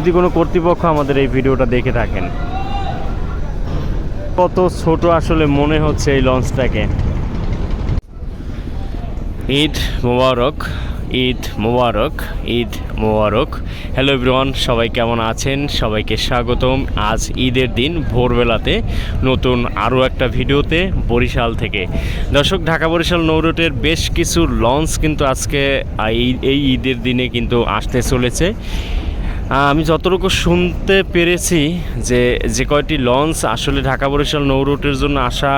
যদি কোনো কর্তৃপক্ষ আমাদের এই ভিডিওটা দেখে থাকেন। কত ছোট আসলে মনে হচ্ছে এই লঞ্চটাকে। ঈদ মোবারক ঈদ মোবারক ঈদ মোবারক। হ্যালো এভরিওয়ান, সবাই কেমন আছেন? সবাইকে স্বাগতম। আজ ঈদের দিন, ভোরবেলাতে নতুন আরও একটা ভিডিওতে বরিশাল থেকে। দর্শক, ঢাকা বরিশাল নৌরুটের বেশ কিছু লঞ্চ কিন্তু আজকে এই ঈদের দিনে কিন্তু আসতে চলেছে। আমি যতটুকু শুনতে পেরেছি যে যে কয়টি লঞ্চ আসলে ঢাকা বরিশাল নৌরুটের জন্য আশা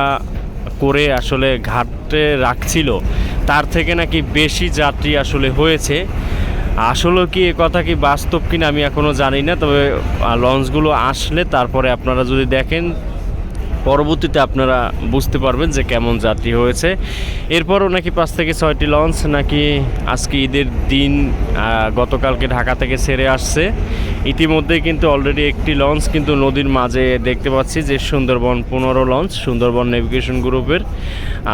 করে আসলে ঘাটে রাখছিল, তার থেকে নাকি বেশি যাত্রী আসলে হয়েছে। আসলে কি এ কথা কি বাস্তব কিনা আমি এখনও জানি না, তবে লঞ্চগুলো আসলে তারপরে আপনারা যদি দেখেন পরবর্তীতে আপনারা বুঝতে পারবেন যে কেমন যাত্রী হয়েছে। এরপরও নাকি পাঁচ থেকে ছয়টি লঞ্চ, নাকি আজকে ঈদের দিন গতকালকে ঢাকা থেকে ছেড়ে আসছে। ইতিমধ্যে কিন্তু অলরেডি একটি লঞ্চ কিন্তু নদীর মাঝে দেখতে পাচ্ছি যে সুন্দরবন পনেরো লঞ্চ, সুন্দরবন নেভিগেশন গ্রুপের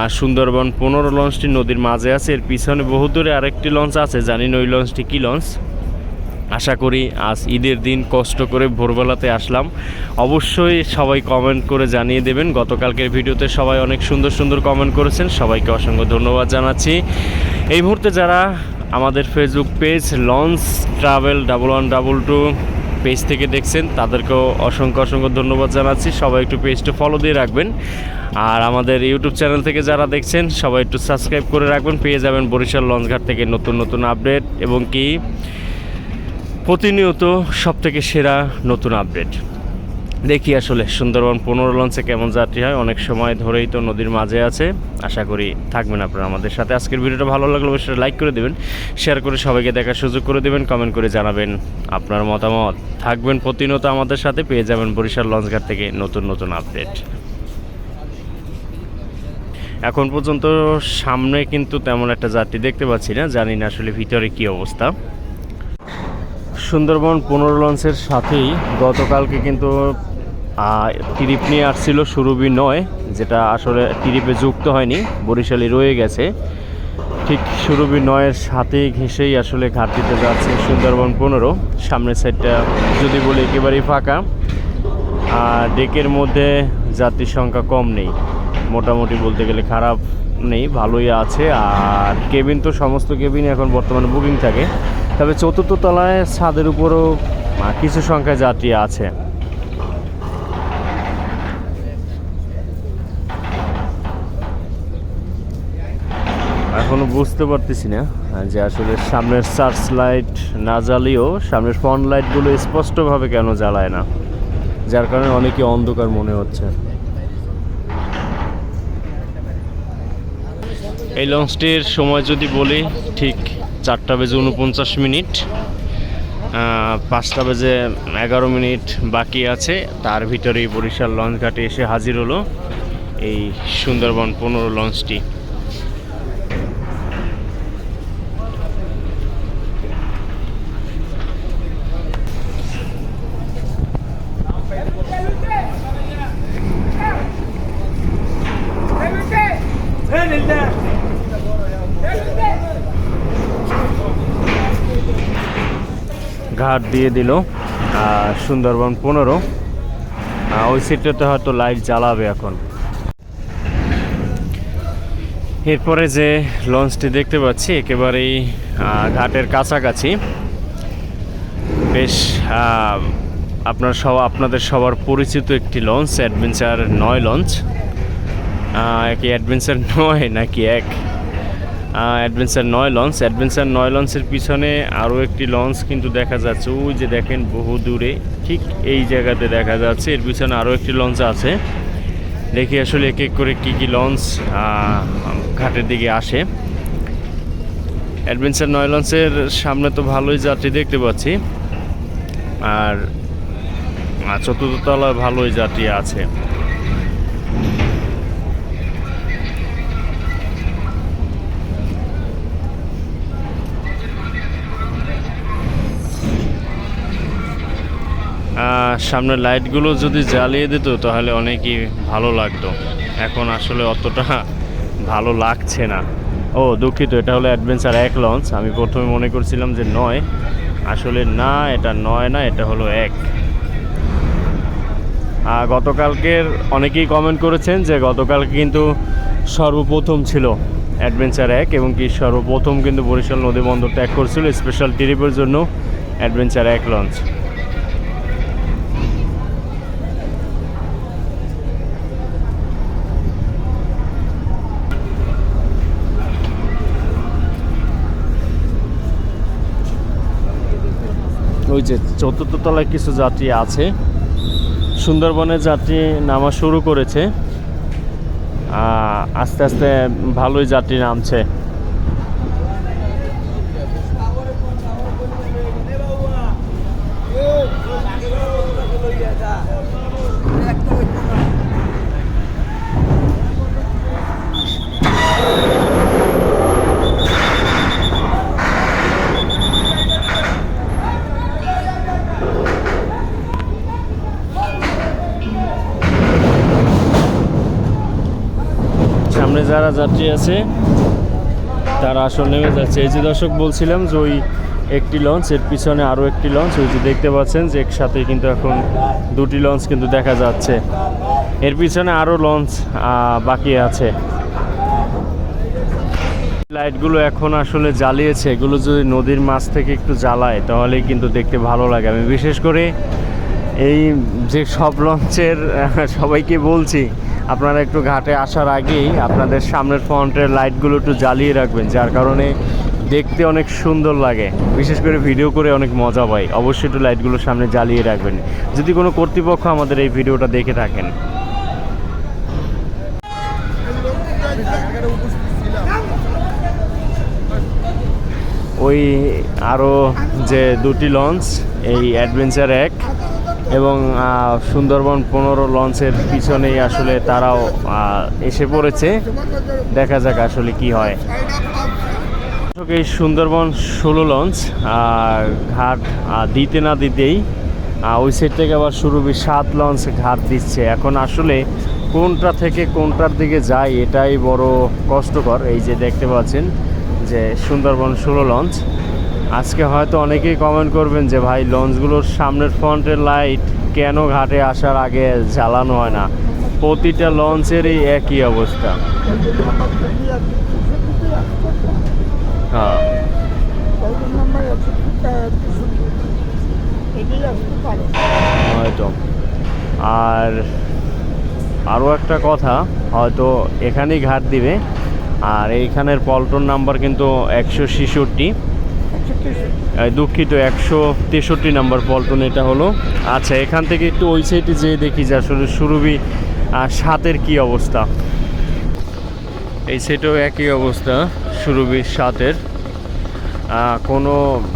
আর সুন্দরবন পনেরো লঞ্চটি নদীর মাঝে আছে। এর পিছনে বহু দূরে আরেকটি লঞ্চ আছে, জানি না ওই লঞ্চটি কী লঞ্চ। আশা করি আজ ঈদের দিন কষ্ট করে ভোরবেলাতে আসলাম। অবশ্যই সবাই কমেন্ট করে জানিয়ে দেবেন। গতকালকের ভিডিওতে সবাই অনেক সুন্দর সুন্দর কমেন্ট করেছেন। সবাইকে অসংখ্য ধন্যবাদ জানাচ্ছি। এই মুহূর্তে যারা আমাদের Facebook page launch travel double one double two page থেকে দেখছেন, তাদেরকেও অসংখ্য অসংখ্য ধন্যবাদ জানাচ্ছি। সবাই একটু পেজটা ফলো দিয়ে রাখবেন। আর আমাদের ইউটিউব চ্যানেল থেকে যারা দেখছেন, সবাই একটু সাবস্ক্রাইব করে রাখবেন। পেয়ে যাবেন বরিশাল লঞ্চঘাট থেকে নতুন নতুন আপডেট এবং কি প্রতিনিয়ত সব থেকে সেরা নতুন আপডেট। দেখি আসলে সুন্দরবন পনেরো লঞ্চে কেমন যাত্রী হয়। অনেক সময় ধরেই তো নদীর মাঝে আছে। আশা করি থাকবেন আপনারা আমাদের সাথে। আজকের ভিডিওটা ভালো লাগলে অবশ্যই লাইক করে দেবেন, শেয়ার করে সবাইকে দেখার সুযোগ করে দেবেন, কমেন্ট করে জানাবেন আপনার মতামত। থাকবেন প্রতিনিয়ত আমাদের সাথে, পেয়ে যাবেন বরিশাল লঞ্চঘাট থেকে নতুন নতুন আপডেট। এখন পর্যন্ত সামনে কিন্তু তেমন একটা যাত্রী দেখতে পাচ্ছি না। জানি না আসলে ভিতরে কী অবস্থা। সুন্দরবন পনেরো লঞ্চের সাথেই গতকালকে কিন্তু ট্রিপ নিয়ে আসছিল সুরভি নয়, যেটা আসলে ট্রিপে যুক্ত হয়নি, বরিশালে রয়ে গেছে। ঠিক সুরভি নয়ের সাথে ঘেঁষেই আসলে ঘাটতিতে যাচ্ছে সুন্দরবন পনেরো। সামনের সাইডটা যদি বলি একেবারেই ফাঁকা। আর ডেকের মধ্যে যাত্রীর সংখ্যা কম নেই। মোটামুটি বলতে গেলে খারাপ নেই, ভালোই আছে। আর কেবিন তো সমস্ত কেবিন এখন বর্তমানে বুকিং থাকে। তবে চতুর্থ তলায় ছাদের উপরও কিছু সংখ্যায় যাত্রী আছে। এখনও বুঝতে পারতেছি না যে আসলে সামনের সার্চ লাইট না জ্বালিয়েও সামনের ফ্রন্ট লাইটগুলো স্পষ্টভাবে কেন জ্বালায় না, যার কারণে অনেকে অন্ধকার মনে হচ্ছে। এই লঞ্চটির সময় যদি বলি, ঠিক চারটা বেজে উনপঞ্চাশ মিনিট পাঁচটা বেজে এগারো মিনিট বাকি আছে। তার ভিতরেই বরিশাল লঞ্চ ঘাটে এসে হাজির হলো এই সুন্দরবন পনেরো লঞ্চটি। ঘাট দিয়ে দিল সুন্দরবন পনেরো। ওই সিটটাতে হয়তো লাইট জ্বালাবে এখন। এরপরে যে লঞ্চটি দেখতে পাচ্ছি, একেবারেই ঘাটের কাছাকাছি। বেশ আপনার সব, আপনাদের সবার পরিচিত একটি লঞ্চ, অ্যাডভেঞ্চার নয় লঞ্চ। কি অ্যাডভেঞ্চার নয় নাকি এক? অ্যাডভেঞ্চার নয় লঞ্চ অ্যাডভেঞ্চার নয় লঞ্চের পিছনে আরও একটি লঞ্চ কিন্তু দেখা যাচ্ছে। ওই যে দেখেন, বহু দূরে, ঠিক এই জায়গাতে দেখা যাচ্ছে। এর পিছনে আরও একটি লঞ্চ আছে। দেখি আসলে এক এক করে কী কী লঞ্চ ঘাটের দিকে আসে। অ্যাডভেঞ্চার নয় লঞ্চের সামনে তো ভালোই যাত্রী দেখতে পাচ্ছি। আর চতুর্থ তলায় ভালোই যাত্রী আছে। সামনের লাইটগুলো যদি জ্বালিয়ে দিত তাহলে অনেকই ভালো লাগতো। এখন আসলে অতটা ভালো লাগছে না। ও দুঃখিত এটা হলো অ্যাডভেঞ্চার এক লঞ্চ আমি প্রথমে মনে করছিলাম যে নয়। আসলে না এটা নয় না এটা হলো এক। আহ, গতকালকের অনেকেই কমেন্ট করেছেন যে গতকালকে কিন্তু সর্বপ্রথম ছিল অ্যাডভেঞ্চার এক এবং কি সর্বপ্রথম কিন্তু বরিশাল নদী বন্দর ত্যাগ করছিল স্পেশাল ট্রিপের জন্য অ্যাডভেঞ্চার এক লঞ্চ ওই যে চতুর্থ তলায় কিছু যাত্রী আছে। সুন্দরবনে যাত্রী নামা শুরু করেছে। আস্তে আস্তে ভালোই যাত্রী নামছে সামনে যারা যাত্রী আছে, তারা আসলে নেমে যাচ্ছে। এই যে দর্শক বলছিলাম যে ওই একটি লঞ্চ, এর পিছনে আরও একটি লঞ্চ, ওই যে দেখতে পাচ্ছেন যে একসাথে কিন্তু এখন দুটি লঞ্চ কিন্তু দেখা যাচ্ছে। এর পিছনে আরও লঞ্চ বাকি আছে। লাইটগুলো এখন আসলে জ্বালিয়েছে, এগুলো যদি নদীর মাছ থেকে একটু জ্বালায়, তাহলেই কিন্তু দেখতে ভালো লাগে। আমি বিশেষ করে এই যে সব লঞ্চের সবাইকে বলছি আপনারা একটু ঘাটে আসার আগেই আপনাদের সামনের ফ্রন্টের লাইটগুলো একটু জ্বালিয়ে রাখবেন, যার কারণে দেখতে অনেক সুন্দর লাগে। বিশেষ করে ভিডিও করে অনেক মজা পাই। অবশ্যই একটু লাইটগুলো সামনে জ্বালিয়ে রাখবেন। যদি কোনো কর্তৃপক্ষ আমাদের এই ভিডিওটা দেখে থাকেন। ওই আরও যে দুটি লঞ্চ, এই অ্যাডভেঞ্চার এক এবং সুন্দরবন পনেরো লঞ্চের পিছনেই আসলে তারাও এসে পড়েছে। দেখা যাক আসলে কি হয়। এই সুন্দরবন ষোলো লঞ্চ ঘাট দিতে না দিতেই ওই সাইড থেকে আবার সুরভি সাত লঞ্চ ঘাট দিচ্ছে। এখন আসলে কোনটা থেকে কোনটার দিকে যায়, এটাই বড় কষ্টকর। এই যে দেখতে পাচ্ছেন যে সুন্দরবন ষোলো লঞ্চ আজকে হয়তো অনেকেই কমেন্ট করবেন যে, ভাই লঞ্চগুলোর সামনের ফ্রন্টের লাইট কেন ঘাটে আসার আগে জ্বালানো হয় না? প্রতিটা লঞ্চেরই একই অবস্থা। হ্যাঁ। হয়তো। আর আরও একটা কথা, হয়তো এখানেই ঘাট দিবে। আর এইখানের পল্টন নাম্বার কিন্তু একশো ছেষট্টি। দুঃখিত, একশো তেষট্টি নাম্বার পল্টন এটা হলো। আচ্ছা এখান থেকে একটু ওই সাইডে যেয়ে দেখি যে আসলে সুরভি সাতের কি অবস্থা। এই সাইডেও একই অবস্থা, সুরভি সাতের। কোনো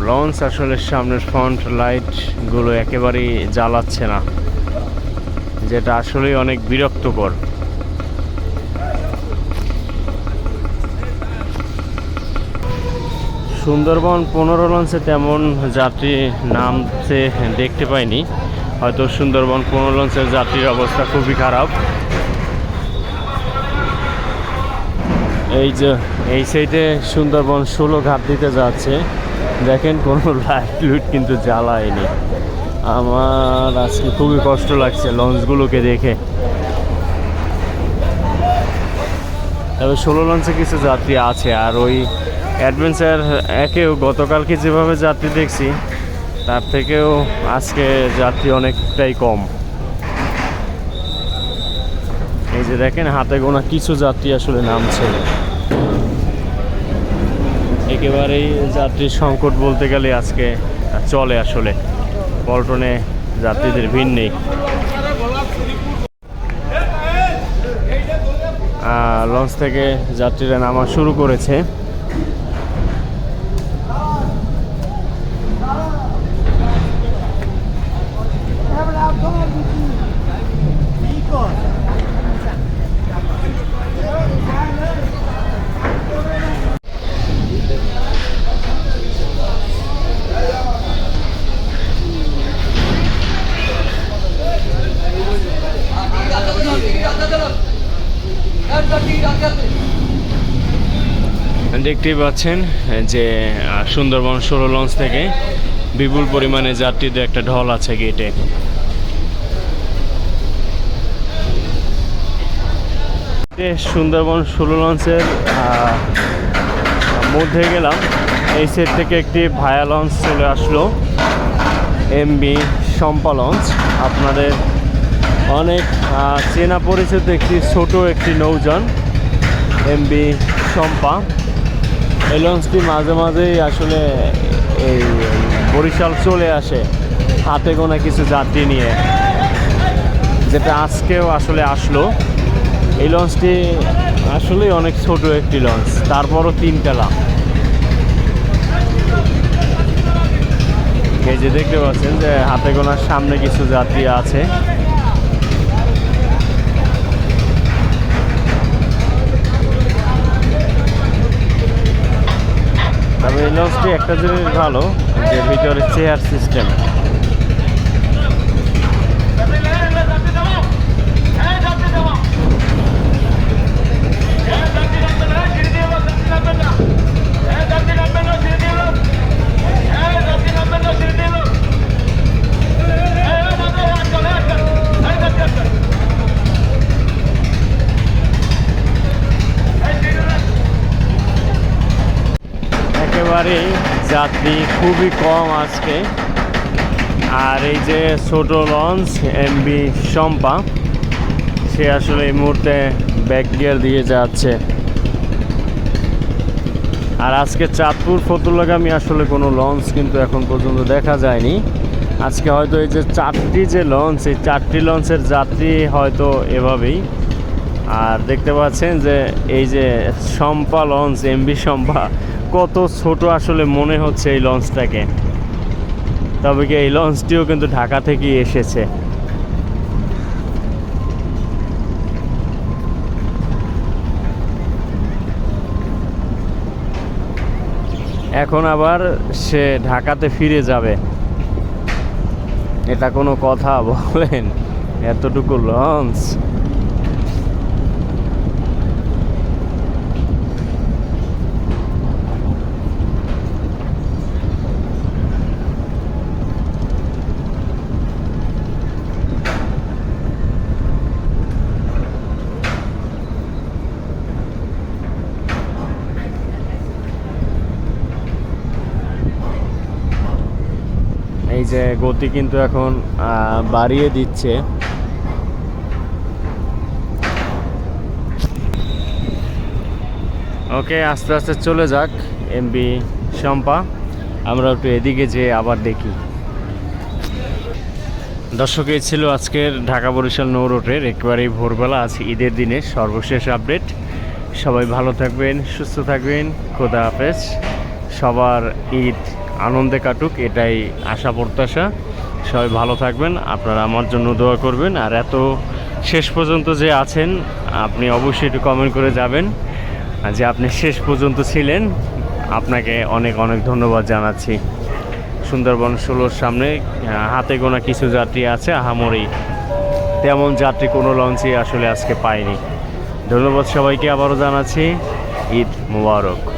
লঞ্চ আসলে সামনের ফ্রন্ট লাইটগুলো একেবারেই জ্বালাচ্ছে না, যেটা আসলেই অনেক বিরক্তকর। সুন্দরবন পনেরো লঞ্চে তেমন যাত্রী নামছে দেখতে পাইনি। হয়তো সুন্দরবন পনেরো লঞ্চের যাত্রীর অবস্থা খুবই খারাপ। এই যে, এই সাইডে সুন্দরবন ষোলো ঘাট দিতে যাচ্ছে। দেখেন কোনো লাইট লুট কিন্তু জ্বালায়নি। আমার আজকে খুবই কষ্ট লাগছে লঞ্চগুলোকে দেখে। তবে ষোলো লঞ্চে কিছু যাত্রী আছে আর ওই অ্যাডভেঞ্চার একেও গতকালকে যেভাবে যাত্রী দেখছি, তার থেকেও আজকে যাত্রী অনেকটাই কম। এই যে দেখেন, হাতে গোনা কিছু যাত্রী আসলে নামছে। একেবারেই যাত্রীর সংকট বলতে গেলে আজকে চলে আসলে। পল্টনে যাত্রীদের ভিড় নেই। লঞ্চ থেকে যাত্রীরা নামা শুরু করেছে। দেখতেই পাচ্ছেন, যে সুন্দরবন ষোলো লঞ্চ থেকে বিপুল পরিমাণে যাত্রীদের একটা ঢল আছে গেটে। সুন্দরবন ষোলো লঞ্চের মধ্যে গেলাম, এই সেট থেকে একটি ভায়া লঞ্চ চলে আসলো, এমবি শম্পা লঞ্চ। আপনাদের অনেক চেনা পরিচিত একটি ছোট একটি নৌযান এমবি শম্পা এই লঞ্চটি মাঝে মাঝেই আসলে এই বরিশাল চলে আসে, হাতে গোনা কিছু যাত্রী নিয়ে। যেটা আজকেও আসলে আসলো। এই লঞ্চটি আসলেই অনেক ছোট একটি লঞ্চ, তারপরও তিনতলা এই যে দেখতে পাচ্ছেন যে হাতে গোনার সামনে কিছু যাত্রী আছে। তবে এই লঞ্চটি একটা জিনিস ভালো যে ভিতরে চেয়ার সিস্টেম। খুবই কম আজকে। আর এই যে ছোট লঞ্চ, এমবি শম্পা, সে আসলে এই মুহূর্তে ব্যাক গিয়ার দিয়ে যাচ্ছে। আর আজকে চাঁদপুর, ফতুল্লাগামী আসলে কোনো লঞ্চ কিন্তু এখন পর্যন্ত দেখা যায়নি। আজকে হয়তো এই যে চারটি যে লঞ্চ, এই চারটি লঞ্চের যাত্রী হয়তো এভাবেই। আর দেখতে পাচ্ছেন যে এই যে শম্পা লঞ্চ, এমবি শম্পা কত ছোট আসলে মনে হচ্ছে এই লঞ্চটাকে। তবে কি এই লঞ্চটিও কিন্তু ঢাকা থেকেই এসেছে। এখন আবার সে ঢাকাতে ফিরে যাবে। এটা কোনো কথা বলেন? এতটুকু লঞ্চ? যে গতি কিন্তু এখন বাড়িয়ে দিচ্ছে। ওকে, আস্তে আস্তে চলে যাক, এমবি শম্পা। আমরা একটু এদিকে যেয়ে আবার দেখি। দর্শক, এই ছিল আজকের ঢাকা বরিশাল নৌ রোডের একেবারেই ভোরবেলা, আজ ঈদের দিনে সর্বশেষ আপডেট। সবাই ভালো থাকবেন, সুস্থ থাকবেন, খোদা হাফেজ। সবার ঈদ আনন্দে কাটুক, এটাই আশা প্রত্যাশা। সবাই ভালো থাকবেন, আপনারা আমার জন্য দোয়া করবেন। আর এত শেষ পর্যন্ত যে আছেন, আপনি অবশ্যই একটু কমেন্ট করে যাবেন। যে আপনি শেষ পর্যন্ত ছিলেন, আপনাকে অনেক অনেক ধন্যবাদ জানাচ্ছি। সুন্দরবন ষোলোর সামনে হাতে গোনা কিছু যাত্রী আছে, আহামরি। তেমন যাত্রী কোনো লঞ্চে আসলে আজকে পাইনি। ধন্যবাদ সবাইকে আবারও জানাচ্ছি। ঈদ মুবারক।